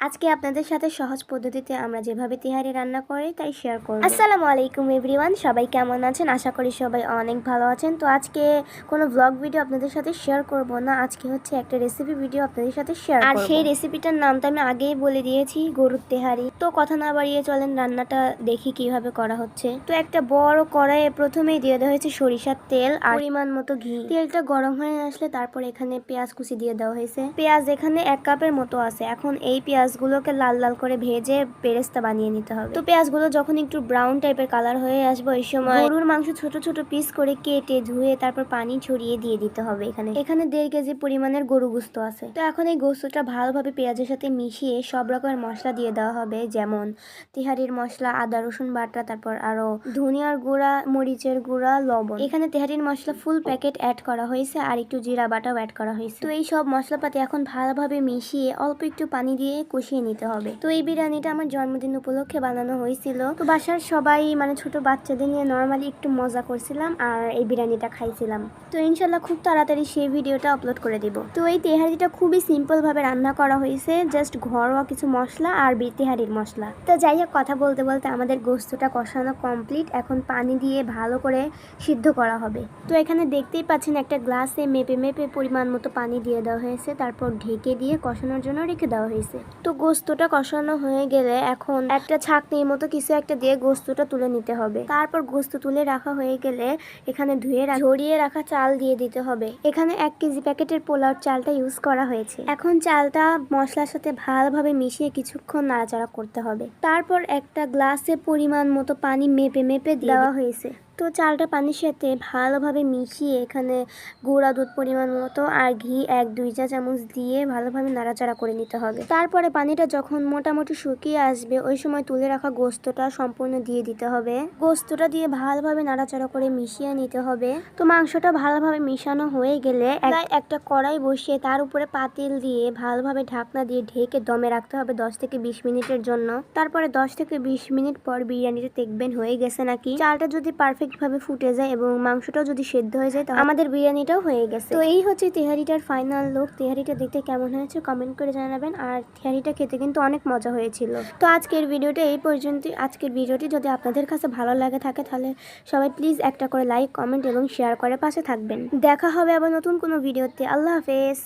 আজকে আপনাদের সাথে সহজ পদ্ধতিতে আমরা যেভাবে তিহারি রান্না করি তাই শেয়ার করব। আসসালামু আলাইকুম এভরিওয়ান সবাই কেমন আছেন? আশা করি সবাই অনেক ভালো আছেন। তো আজকে কোনো ব্লগ ভিডিও আপনাদের সাথে শেয়ার করব না আজকে হচ্ছে একটা রেসিপি ভিডিও আপনাদের সাথে শেয়ার আর সেই রেসিপিটার নামটা আমি আগেই বলে দিয়েছি গরুর তেহারি। তো কথা না বাড়িয়ে চলেন রান্নাটা দেখি কীভাবে করা হচ্ছে। তো একটা বড় কড়াইয়ে প্রথমেই দিয়ে দেওয়া হয়েছে সরিষার তেল আর পরিমাণ মতো ঘি। তেলটা গরম হয়ে আসলে তারপর এখানে পেঁয়াজ কুচি দিয়ে দেওয়া হয়েছে। পেঁয়াজ এখানে এক কাপের মতো আছে। এখন এই পেঁয়াজগুলোকে লাল লাল করে ভেজে পেরেস্তা বানিয়ে নিতে হবে। তো পেঁয়াজগুলো যখন একটু ব্রাউন টাইপের কালার হয়ে আসবে, ওই সময় গরুর মাংস ছোট ছোট পিস করে কেটে ধুয়ে তারপর পানি ছড়িয়ে দিয়ে দিতে হবে এখানে। এখানে দেড় কেজি পরিমাণের গরু গোস্ত আছে। তো এখন এই গোস্তটা ভালোভাবে পেঁয়াজের সাথে মিশিয়ে সব রকমের মশলা দিয়ে দেওয়া হবে, যেমন তেহারির মশলা, আদা, রসুন বাটা, তারপর আরও ধনিয়ার গুঁড়া, মরিচের গুঁড়া, লবণ। এখানে তেহারির মশলা ফুল প্যাকেট অ্যাড করা হয়েছে আর একটু জিরা বাটাও অ্যাড করা হয়েছে। তো এই সব মশলাপাতি এখন ভালোভাবে মিশিয়ে অল্প একটু পানি দিয়ে কষিয়ে নিতে হবে। তো এই বিরিয়ানিটা আমার জন্মদিন উপলক্ষে বানানো হয়েছিল। তো বাসার সবাই মানে ছোট বাচ্চাদের নিয়ে নর্মালি একটু মজা করছিলাম আর এই বিরিয়ানিটা খাইছিলাম। তো ইনশাল্লাহ খুব তাড়াতাড়ি সেই ভিডিওটা আপলোড করে দিব। তো এই তেহারিটা খুবই সিম্পলভাবে রান্না করা হয়েছে জাস্ট ঘরোয়া কিছু মশলা আর তেহারির মশলা। তো যাই হোক, কথা বলতে বলতে আমাদের গোস্তটা কষানো কমপ্লিট এখন পানি দিয়ে ভালো করে সিদ্ধ করা হবে। তো এখানে দেখতেই পাচ্ছেন একটা গ্লাসে মেপে মেপে পরিমাণ মতো পানি দিয়ে দেওয়া হয়েছে। তারপর ঢেকে দিয়ে কষানোর জন্য রেখে দেওয়া হয়েছে। তো গোস্তটা কষানো হয়ে গেলে এখন একটা ছাকনির মতো কিছু একটা দিয়ে গোস্তটা তুলে নিতে হবে। তারপর গোস্ত তুলে রাখা হয়ে গেলে এখানে ধুয়ে ঝরিয়ে রাখা চাল দিয়ে দিতে হবে। এখানে এক কেজি প্যাকেটের পোলাওর চালটা ইউজ করা হয়েছে। এখন চালটা মশলার সাথে ভালোভাবে মিশিয়ে কিছুক্ষণ নাড়াচাড়া করতে হবে। তারপর একটা গ্লাসে পরিমাণ মতো পানি মেপে মেপে দেওয়া হয়েছে। তো চালটা পানির সাথে ভালোভাবে মিশিয়ে এখানে গুঁড়া দুধ পরিমাণ মতো আর ঘি এক, দুই চা চামচ দিয়ে ভালোভাবে নাড়াচাড়া করে নিতে হবে। তারপরে পানিটা যখন মোটামুটি শুকিয়ে আসবে, ওই সময় তুলে রাখা গোস্তটা সম্পূর্ণ দিয়ে দিতে হবে। গোস্তটা দিয়ে ভালোভাবে নাড়াচাড়া করে মিশিয়ে নিতে হবে। তো মাংসটা ভালোভাবে মিশানো হয়ে গেলে একটা কড়াই বসিয়ে তার উপরে পাতিল দিয়ে ভালোভাবে ঢাকনা দিয়ে ঢেকে দমে রাখতে হবে দশ থেকে বিশ মিনিটের জন্য। তারপরে দশ থেকে বিশ মিনিট পর বিরিয়ানিটা দেখবেন হয়ে গেছে নাকি? চালটা যদি পারফেক্ট ভাবে ফুটে যায় এবং মাংসটাও যদি সেদ্ধ হয়ে যায়, তাহলে আমাদের বিরিয়ানিটাও হয়ে গেছে। তো এই হচ্ছে তেহারিটার ফাইনাল লুক তেহারিটা দেখতে কেমন হয়েছে কমেন্ট করে জানাবেন। আর তেহারিটা খেতে কিন্তু অনেক মজা হয়েছিল। তো আজকের ভিডিওটা এই পর্যন্ত আজকের ভিডিওটি যদি আপনাদের কাছে ভালো লাগে থাকে, তাহলে সবাই প্লিজ একটা করে লাইক কমেন্ট এবং শেয়ার করে পাশে থাকবেন। দেখা হবে আবার নতুন কোনো ভিডিওতে। আল্লাহ হাফেজ।